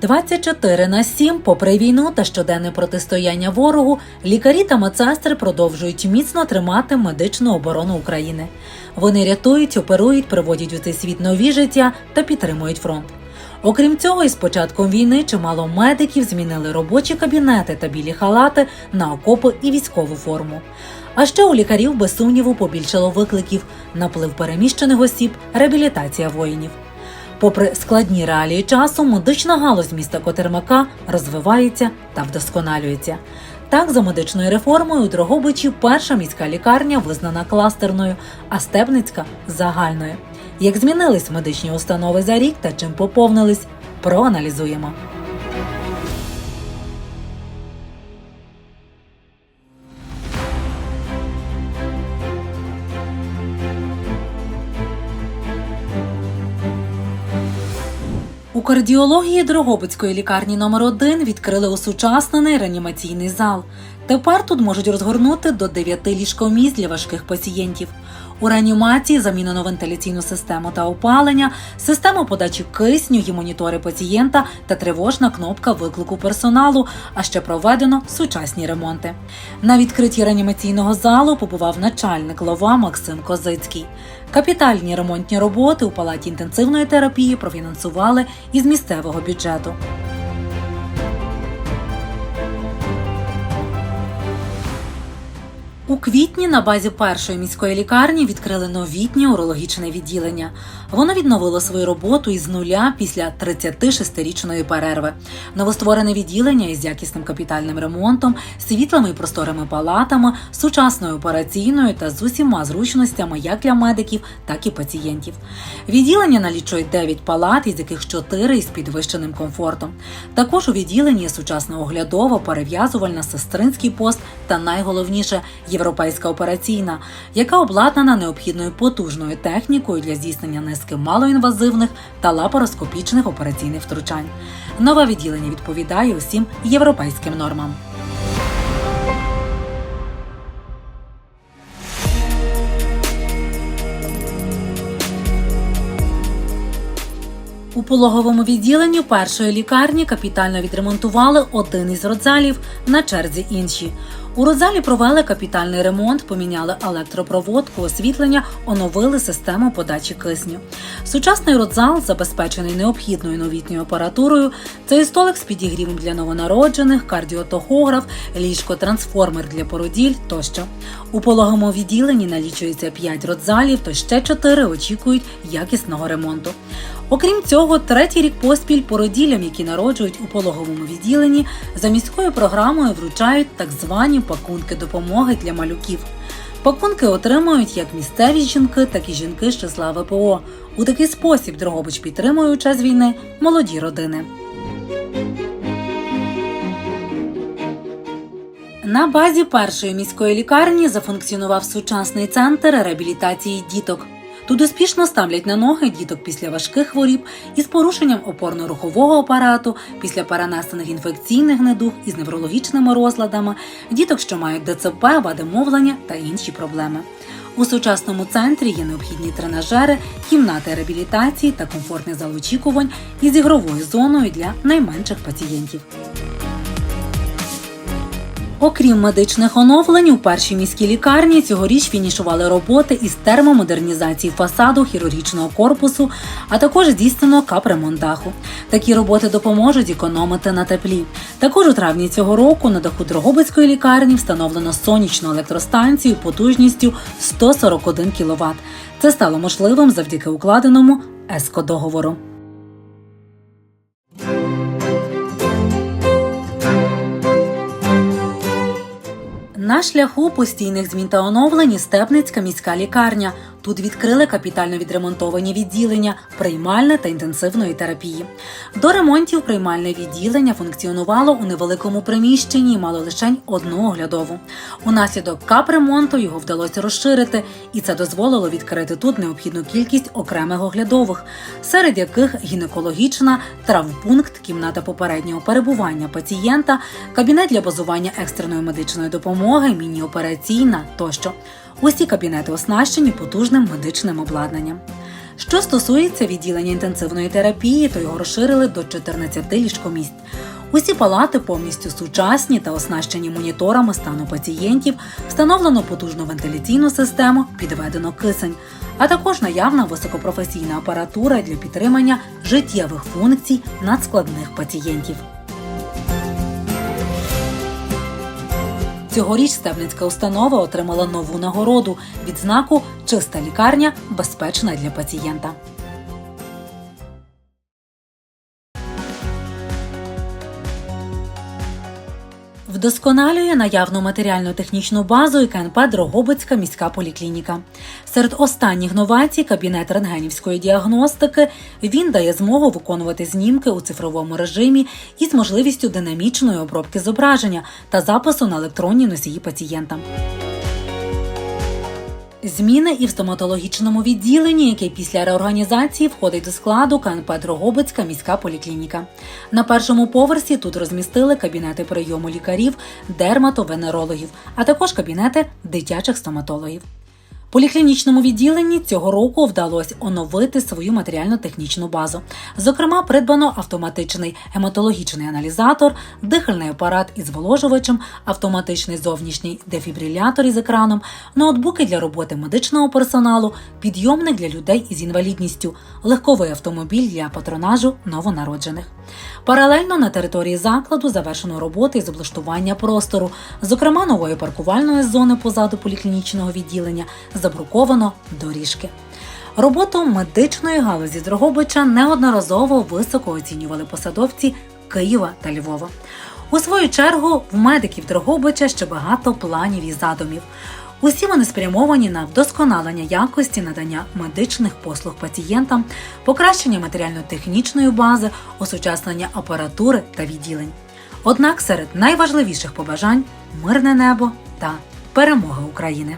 24 на 7, попри війну та щоденне протистояння ворогу, лікарі та медсестри продовжують міцно тримати медичну оборону України. Вони рятують, оперують, приводять у цей світ нові життя та підтримують фронт. Окрім цього, із початком війни чимало медиків змінили робочі кабінети та білі халати на окопи і військову форму. А ще у лікарів без сумніву побільшало викликів: наплив переміщених осіб, реабілітація воїнів. Попри складні реалії часу, медична галузь міста Котермака розвивається та вдосконалюється. Так, за медичною реформою у Дрогобичі перша міська лікарня визнана кластерною, а Стебницька загальною. Як змінились медичні установи за рік та чим поповнились, проаналізуємо. Кардіології Дрогобицької лікарні номер 1 відкрили осучаснений реанімаційний зал. Тепер тут можуть розгорнути до 9 ліжкомісць для важких пацієнтів. У реанімації замінено вентиляційну систему та опалення, систему подачі кисню і монітори пацієнта та тривожна кнопка виклику персоналу, а ще проведено сучасні ремонти. На відкритті реанімаційного залу побував начальник лова Максим Козицький. Капітальні ремонтні роботи у палаті інтенсивної терапії профінансували із місцевого бюджету. У квітні на базі першої міської лікарні відкрили новітнє урологічне відділення. Воно відновило свою роботу із нуля після 36-річної перерви. Новостворене відділення із якісним капітальним ремонтом, світлими і просторими палатами, сучасною операційною та з усіма зручностями як для медиків, так і пацієнтів. Відділення налічує 9 палат, із яких 4 із підвищеним комфортом. Також у відділенні є сучасна оглядова, перев'язувальна, сестринський пост та найголовніше європейська операційна, яка обладнана необхідною потужною технікою для здійснення низки малоінвазивних та лапароскопічних операційних втручань. Нове відділення відповідає усім європейським нормам. У пологовому відділенні першої лікарні капітально відремонтували один із родзалів, на черзі інші. У родзалі провели капітальний ремонт, поміняли електропроводку, освітлення, оновили систему подачі кисню. Сучасний родзал забезпечений необхідною новітньою апаратурою. Це і столик з підігрівом для новонароджених, кардіотохограф, ліжко-трансформер для породіль тощо. У пологовому відділенні налічується 5 родзалів, то ще 4 очікують якісного ремонту. Окрім цього, третій рік поспіль породіллям, які народжують у пологовому відділенні, за міською програмою вручають так звані пакунки допомоги для малюків. Пакунки отримують як місцеві жінки, так і жінки з числа ВПО. У такий спосіб Дрогобич підтримує у час війни молоді родини. На базі першої міської лікарні зафункціонував сучасний центр реабілітації діток. Тут успішно ставлять на ноги діток після важких хворіб із порушенням опорно-рухового апарату, після перенесених інфекційних недуг із неврологічними розладами, діток, що мають ДЦП, вади мовлення та інші проблеми. У сучасному центрі є необхідні тренажери, кімнати реабілітації та комфортний зал очікувань із ігровою зоною для найменших пацієнтів. Окрім медичних оновлень, у першій міській лікарні цьогоріч фінішували роботи із термомодернізації фасаду хірургічного корпусу, а також здійснено капремонт даху. Такі роботи допоможуть економити на теплі. Також у травні цього року на даху Дрогобицької лікарні встановлено сонячну електростанцію потужністю 141 кВт. Це стало можливим завдяки укладеному ЕСКО-договору. На шляху постійних змін та оновлень Степницька міська лікарня. Тут відкрили капітально відремонтовані відділення приймальне та інтенсивної терапії. До ремонтів приймальне відділення функціонувало у невеликому приміщенні і мало лише одну оглядову. Унаслідок капремонту його вдалося розширити, і це дозволило відкрити тут необхідну кількість окремих оглядових, серед яких гінекологічна, травмпункт, кімната попереднього перебування пацієнта, кабінет для базування екстреної медичної допомоги, міні-операційна тощо. Усі кабінети оснащені потужним медичним обладнанням. Що стосується відділення інтенсивної терапії, то його розширили до 14 ліжкомість. Усі палати повністю сучасні та оснащені моніторами стану пацієнтів, встановлено потужну вентиляційну систему, підведено кисень, а також наявна високопрофесійна апаратура для підтримання життєвих функцій надскладних пацієнтів. Цьогоріч Стебницька установа отримала нову нагороду відзнаку Чиста лікарня безпечна для пацієнта. Вдосконалює наявну матеріально-технічну базу і КНП Дрогобицька міська поліклініка. Серед останніх новацій кабінет рентгенівської діагностики він дає змогу виконувати знімки у цифровому режимі із можливістю динамічної обробки зображення та запису на електронні носії пацієнта. Зміни і в стоматологічному відділенні, яке після реорганізації входить до складу КНП Дрогобицька міська поліклініка. На першому поверсі тут розмістили кабінети прийому лікарів, дерматовенерологів, а також кабінети дитячих стоматологів. Поліклінічному відділенні цього року вдалося оновити свою матеріально-технічну базу. Зокрема, придбано автоматичний гематологічний аналізатор, дихальний апарат із зволожувачем, автоматичний зовнішній дефібрилятор із екраном, ноутбуки для роботи медичного персоналу, підйомник для людей із інвалідністю, легковий автомобіль для патронажу новонароджених. Паралельно на території закладу завершено роботи з облаштування простору, зокрема нової паркувальної зони позаду поліклінічного відділення, забруковано доріжки. Роботу медичної галузі Дрогобича неодноразово високо оцінювали посадовці Києва та Львова. У свою чергу в медиків Дрогобича ще багато планів і задумів. Усі вони спрямовані на вдосконалення якості надання медичних послуг пацієнтам, покращення матеріально-технічної бази, осучаснення апаратури та відділень. Однак серед найважливіших побажань мирне небо та перемога України.